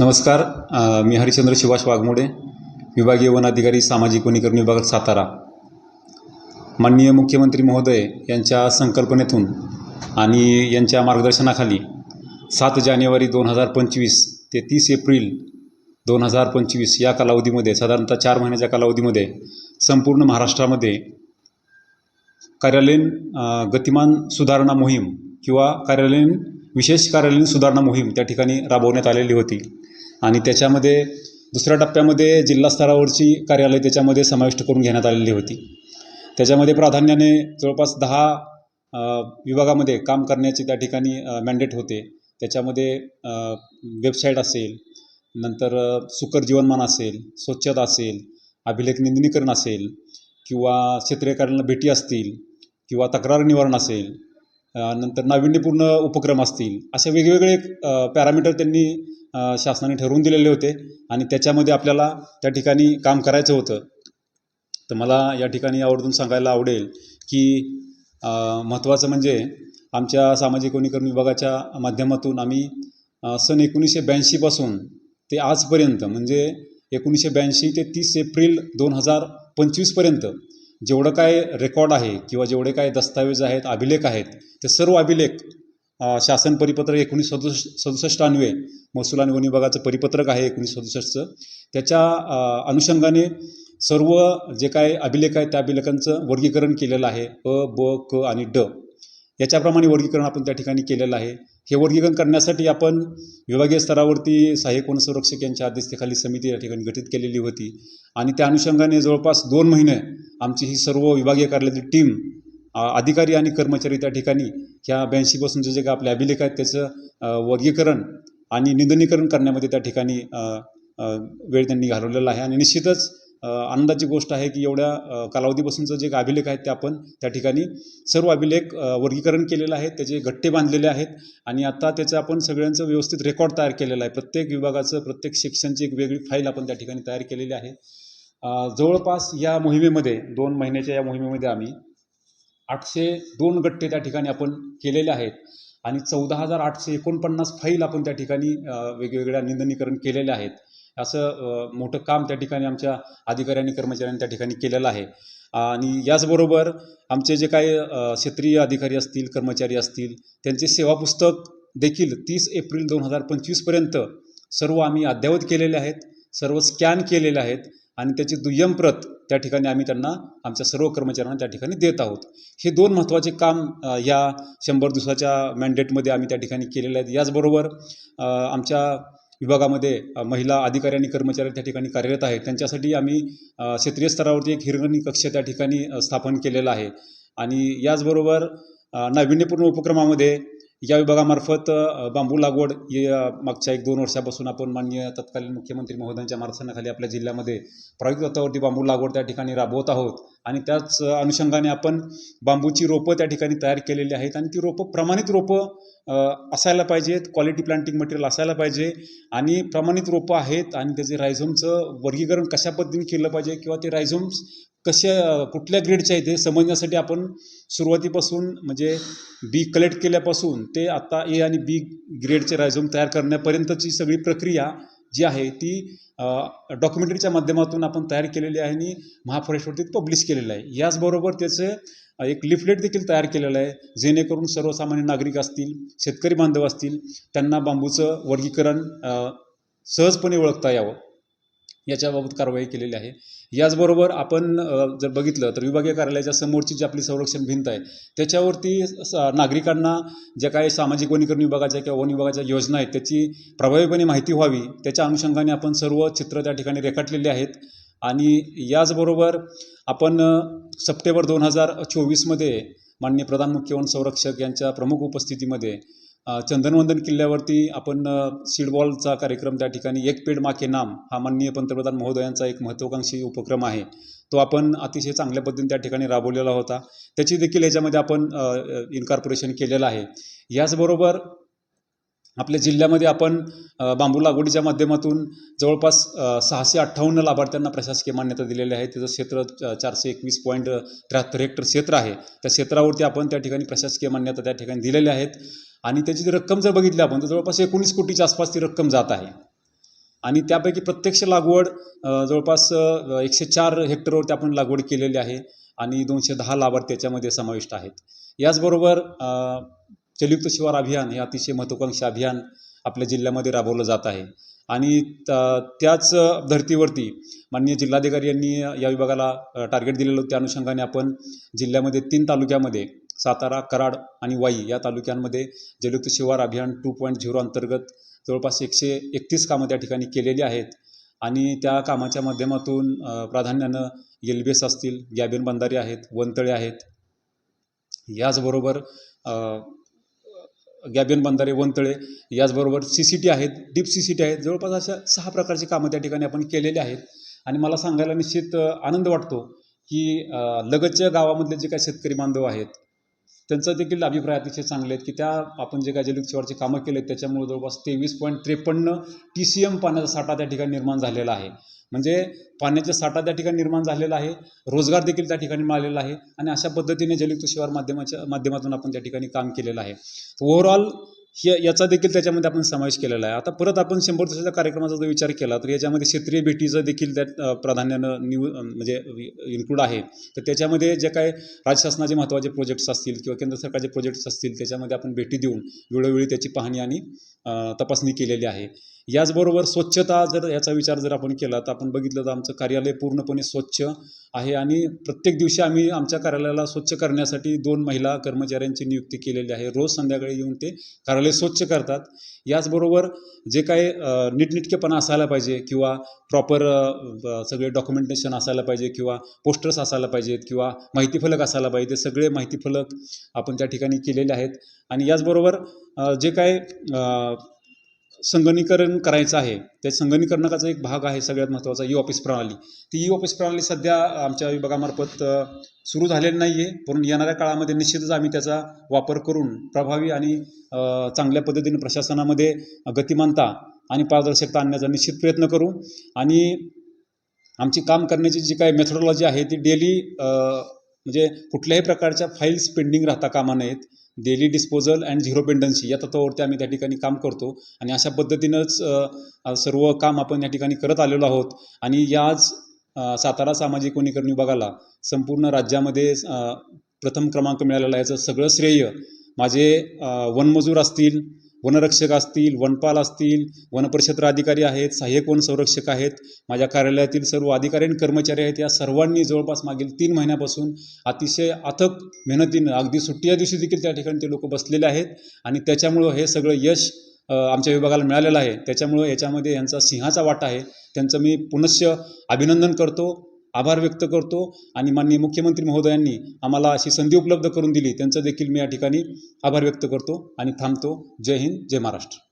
नमस्कार मी हरिश्चंद्र सुभाष वाघमोडे विभागीय वन अधिकारी सामाजिक वनीकरण विभाग सातारा. माननीय मुख्यमंत्री महोदय यांच्या संकल्पनेतून आणि यांच्या मार्गदर्शनाखाली सात जानेवारी दोन हजार पंचवीस ते तीस एप्रिल दोन हजार पंचवीस या कालावधीमध्ये साधारणतः चार महिन्याच्या कालावधीमध्ये संपूर्ण महाराष्ट्रामध्ये कार्यालयीन गतिमान सुधारणा मोहीम किंवा कार्यालयीन विशेष कार्यालयीन सुधारणा मोहीम त्या ठिकाणी राबवण्यात आलेली होती. आणि त्याच्यामध्ये दुसऱ्या टप्प्यामध्ये जिल्हा स्तरावरची कार्यालय त्याच्यामध्ये समाविष्ट करून घेण्यात आलेली होती. त्याच्यामध्ये प्राधान्याने जवळपास दहा विभागामध्ये काम करण्याचे त्या ठिकाणी मॅन्डेट होते. त्याच्यामध्ये वेबसाईट असेल नंतर सुकर जीवनमान असेल स्वच्छता असेल अभिलेख निंदनीकरण असेल किंवा क्षेत्रीयकारांना भेटी असतील किंवा तक्रार निवारण असेल नंतर नाविन्यपूर्ण उपक्रम असतील असे वेगवेगळे पॅरामीटर त्यांनी शासनाने ठरवून दिलेले होते आणि त्याच्यामध्ये आपल्याला त्या ठिकाणी काम करायचं होतं. तर मला या ठिकाणी आवर्जून सांगायला आवडेल की महत्त्वाचं म्हणजे आमच्या सामाजिक वनीकरण विभागाच्या माध्यमातून आम्ही सन एकोणीसशे ब्याऐंशीपासून ते आजपर्यंत म्हणजे एकोणीसशे ब्याऐंशी ते तीस एप्रिल दोन हजार पंचवीसपर्यंत जेवढं काय रेकॉर्ड आहे किंवा जेवढे काय दस्तावेज आहेत अभिलेख आहेत ते सर्व अभिलेख शासन परिपत्रक एकोणीस सदुस सदुसष्ट अन्वये महसूल आणि वन विभागाचं परिपत्रक आहे एकोणीस सदुसष्टचं. त्याच्या अनुषंगाने सर्व जे काय अभिलेख आहेत त्या अभिलेखांचं वर्गीकरण केलेलं आहे. अ ब क आणि ड. याच्याप्रमाणे वर्गीकरण आपण त्या ठिकाणी केलेलं आहे. हे वर्गीकरण करण्यासाठी आपण विभागीय स्तरावरती सहाय्यक वनसंरक्षक यांच्या अध्यक्षतेखाली समिती या ठिकाणी गठीत केलेली होती. आणि त्या अनुषंगाने जवळपास दोन महिने आमची ही सर्व विभागीय कार्यालयातील टीम अधिकारी आणि कर्मचारी त्या ठिकाणी ह्या ब्याऐंशी ब्याऐंशीपासूनचे जे काही आपले अभिलेख आहेत त्याचं वर्गीकरण आणि निंदनीकरण करण्यामध्ये त्या ठिकाणी वेळ त्यांनी घालवलेला आहे. आणि निश्चितच आनंदाची गोष्ट आहे की एवढ्या कालावधीपासूनचं जे काही अभिलेख आहेत ते आपण त्या ठिकाणी सर्व अभिलेख वर्गीकरण केलेलं आहे. त्याचे गट्टे बांधलेले आहेत आणि आता त्याचं आपण सगळ्यांचं व्यवस्थित रेकॉर्ड तयार केलेलं आहे. प्रत्येक विभागाचं प्रत्येक सेक्शनची एक वेगळी फाईल आपण त्या ठिकाणी तयार केलेली आहे. जवळपास या मोहिमेमध्ये दोन महिन्याच्या या मोहिमेमध्ये आम्ही आठशे दोन गट्टे त्या ठिकाणी आपण केलेले आहेत. आणि चौदा हजार आठशे एकोणपन्नास फाईल आपण त्या ठिकाणी वेगवेगळ्या निंदनीकरण केलेले आहेत. असं मोठं काम त्या ठिकाणी आमच्या अधिकाऱ्यांनी कर्मचाऱ्यांनी त्या ठिकाणी केलेलं आहे. आणि याचबरोबर आमचे जे काही क्षेत्रीय अधिकारी असतील कर्मचारी असतील त्यांचे सेवा पुस्तक देखील तीस एप्रिल दोन हजार पंचवीसपर्यंत सर्व आम्ही अद्ययावत केलेले आहेत सर्व स्कॅन केलेले आहेत. आणि त्याची दुय्यम प्रत त्या ठिकाणी आम्ही त्यांना आमच्या सर्व कर्मचाऱ्यांना त्या ठिकाणी देत आहोत. हे दोन महत्त्वाचे काम या शंभर दिवसाच्या मॅन्डेटमध्ये आम्ही त्या ठिकाणी केलेले आहेत. याचबरोबर आमच्या विभागामध्ये महिला अधिकारी आणि कर्मचारी त्या ठिकाणी कार्यरत आहेत. त्यांच्यासाठी आम्ही क्षेत्रीय स्तरावरती एक हिरगणी कक्ष त्या ठिकाणी स्थापन केलेला आहे. आणि याचबरोबर नाविन्यपूर्ण उपक्रमामध्ये या विभागामार्फत बांबू लागवड या मागच्या एक दोन वर्षापासून आपण माननीय तत्कालीन मुख्यमंत्री महोदयांच्या मार्गदर्शनाखाली आपल्या जिल्ह्यामध्ये प्रायोगिक तत्वावरती बांबू लागवड त्या ठिकाणी राबवत आहोत. आणि त्याच अनुषंगाने आपण बांबूची रोपं त्या ठिकाणी तयार केलेली आहेत. आणि ती रोपं प्रमाणित रोपं असायला पाहिजेत. क्वालिटी प्लांटिंग मटेरियल असायला पाहिजे. आणि प्रमाणित रोपं आहेत आणि त्याचे रायझोमचं वर्गीकरण कशा पद्धतीने केलं पाहिजे किंवा ते रायझोम्स कशा कुठल्या ग्रेडचे आहेत हे समजण्यासाठी आपण सुरुवातीपासून म्हणजे बी कलेक्ट केल्यापासून ते आता ए आणि बी ग्रेडचे रायझोम तयार करण्यापर्यंतची सगळी प्रक्रिया जी आहे ती डॉक्युमेंटरीच्या माध्यमातून आपण तयार केलेली आहे आणि महाफॉरेस्टवरती पब्लिश केलेलं आहे. याचबरोबर त्याचे एक लिफलेट देखील तयार केलेलं आहे जेणेकरून सर्वसामान्य नागरिक असतील शेतकरी बांधव असतील त्यांना बांबूचं वर्गीकरण सहजपणे ओळखता यावं. याच्याबाबत कारवाई केलेली आहे. याचबरोबर आपण जर बघितलं तर विभागीय कार्यालयाच्या समोरची जी आपली संरक्षण भिंत आहे त्याच्यावरती नागरिकांना ज्या काही सामाजिक वनीकरण विभागाच्या किंवा वन विभागाच्या योजना आहेत त्याची प्रभावीपणे माहिती व्हावी त्याच्या अनुषंगाने आपण सर्व चित्र त्या ठिकाणी रेखाटलेली आहेत. आणि याचबरोबर आपण सप्टेंबर दोन हजार चोवीसमध्ये माननीय प्रधान मुख्य वन संरक्षक यांच्या प्रमुख उपस्थितीमध्ये चंदनवंदन किल्ल्यावरती आपण सीडबॉलचा कार्यक्रम त्या ठिकाणी एक पेड माके नाम हा माननीय पंतप्रधान महोदयांचा एक महत्त्वाकांक्षी उपक्रम आहे. तो आपण अतिशय चांगल्या पद्धतीने त्या ठिकाणी राबवलेला होता. त्याची देखील याच्यामध्ये आपण इन्कॉर्पोरेशन केलेलं आहे. याचबरोबर आपल्या जिल्ह्यामध्ये आपण बांबू लागवडीच्या माध्यमातून जवळपास सहाशे अठ्ठावन्न लाभार्थ्यांना प्रशासकीय मान्यता दिलेली आहे. त्याचं क्षेत्र चारशे एकवीस पॉईंट त्र्याहत्तर हेक्टर क्षेत्र आहे. त्या क्षेत्रावरती आपण त्या ठिकाणी प्रशासकीय मान्यता त्या ठिकाणी दिलेल्या आहेत. आणि त्याची जी रक्कम जर बघितली आपण तर जवळपास एकोणीस कोटीच्या आसपास ती रक्कम जात आहे. आणि त्यापैकी प्रत्यक्ष लागवड जवळपास एकशे चार हेक्टरवरती आपण लागवड केलेली आहे आणि दोनशे दहा लाभार्थी त्याच्यामध्ये समाविष्ट आहेत. याचबरोबर जलयुक्त शिवार अभियान हे अतिशय महत्त्वाकांक्षी अभियान आपल्या जिल्ह्यामध्ये राबवलं जात आहे. आणि त- त्याच धर्तीवरती माननीय जिल्हाधिकारी यांनी या विभागाला टार्गेट दिलेलं त्या अनुषंगाने आपण जिल्ह्यामध्ये तीन तालुक्यामध्ये सातारा कराड आणि वाई या तालुक्यांमध्ये जलयुक्त शिवार अभियान टू पॉईंट झिरो अंतर्गत जवळपास एकशे एकतीस कामं त्या ठिकाणी केलेली आहेत. आणि त्या कामाच्या माध्यमातून प्राधान्यानं एलबीएस असतील गॅबिन बंधारे आहेत वनतळे आहेत. याचबरोबर गॅबिन गॅबियन बंधारे वनतळे याचबरोबर सी सी टी आहेत डीप सी सी टी आहेत. जवळपास अशा सहा प्रकारची कामं त्या ठिकाणी आपण केलेली आहेत. आणि मला सांगायला निश्चित आनंद वाटतो की लगतच्या गावामधले जे काही शेतकरी बांधव आहेत त्यांचा देखील अभिप्राय अतिशय चांगले आहेत की त्या आपण जे काय जलयुक्त कामं केले आहेत त्याच्यामुळे जवळपास तेवीस पॉईंट त्रेपन्न टी सी एम पाण्याचा साठा त्या ठिकाणी निर्माण झालेला आहे. म्हणजे पाण्याचा साठा त्या ठिकाणी निर्माण झालेला आहे रोजगार देखील त्या ठिकाणी मिळालेला आहे आणि अशा पद्धतीने जलयुक्त शिवार माध्यमाच्या माध्यमातून आपण त्या ठिकाणी काम केलेलं आहे. ओव्हरऑल हे याचा देखील त्याच्यामध्ये आपण समावेश केलेला आहे. आता परत आपण शंभर दिवसाच्या कार्यक्रमाचा जर विचार केला तर याच्यामध्ये क्षेत्रीय भेटीचं देखील त्यात प्राधान्यानं न्यू म्हणजे इन्क्लूड आहे. तर त्याच्यामध्ये जे काय राज्य शासनाचे महत्त्वाचे प्रोजेक्ट्स असतील किंवा केंद्र सरकारचे प्रोजेक्ट्स असतील त्याच्यामध्ये आपण भेटी देऊन वेळोवेळी त्याची पाहणी आणि तपासणी केलेली आहे. याचबरोबर स्वच्छता जर याचा विचार जर आपण केला तर आपण बघितलं तर आमचं कार्यालय पूर्णपणे स्वच्छ आहे आणि प्रत्येक दिवशी आम्ही आमच्या कार्यालयाला स्वच्छ करण्यासाठी दोन महिला कर्मचाऱ्यांची नियुक्ती केलेली आहे. रोज संध्याकाळी येऊन ते कार्यालय स्वच्छ करतात. याचबरोबर जे काही अ, असायला पाहिजे किंवा प्रॉपर सगळे डॉक्युमेंटेशन असायला पाहिजे किंवा पोस्टर्स असायला पाहिजेत किंवा माहिती फलक असायला पाहिजे ते सगळे माहिती फलक आपण त्या ठिकाणी केलेले आहेत. आणि याचबरोबर जे काय संगणीकरण करायचं आहे. त्या संगणीकरणाचा एक भाग आहे सगळ्यात महत्त्वाचा ई ऑफिस प्रणाली. ती ई ऑफिस प्रणाली सध्या आमच्या विभागामार्फत सुरू झालेली नाही आहे परंतु येणाऱ्या काळामध्ये निश्चितच आम्ही त्याचा वापर करून प्रभावी आणि चांगल्या पद्धतीने प्रशासनामध्ये गतिमानता आणि पारदर्शकता आणण्याचा निश्चित प्रयत्न करू. आणि आमची काम करण्याची जी काही मेथडॉलॉजी आहे ती डेली म्हणजे कुठल्याही प्रकारच्या फाईल्स पेंडिंग राहता कामा नयेत. Daily disposal and zero pendency या तत्वावरती आम्ही त्या ठिकाणी काम करतो. आणि अशा पद्धतीनंच सर्व काम आपण या ठिकाणी करत आलेलो आहोत. आणि याच सातारा सामाजिक वनीकरण विभागाला संपूर्ण राज्यामध्ये प्रथम क्रमांक मिळालेला आहे. याचं सगळं श्रेय माझे वनमजूर असतील वनरक्षक असतील वनपाल असतील वनपरिक्षेत्र अधिकारी आहेत सहाय्यक वन संरक्षक आहेत. माझ्या कार्यालयातील सर्व अधिकारी आणि कर्मचारी आहेत. या सर्वांनी जवळपास मागील तीन महिन्यापासून अतिशय अथक मेहनतीनं अगदी सुट्टीच्या दिवशी देखील त्या ठिकाणी ते लोक बसलेले आहेत. आणि त्याच्यामुळं हे सगळं यश आमच्या विभागाला मिळालेलं आहे. त्याच्यामुळं याच्यामध्ये यांचा सिंहाचा वाटा आहे. त्यांचं मी पुनश्च अभिनंदन करतो. आभार व्यक्त करतो आणि माननीय मुख्यमंत्री महोदयांनी आम्हाला अशी संधी उपलब्ध करून दिली. त्यांचं देखील मी या ठिकाणी आभार व्यक्त करतो आणि थांबतो. जय हिंद जय महाराष्ट्र.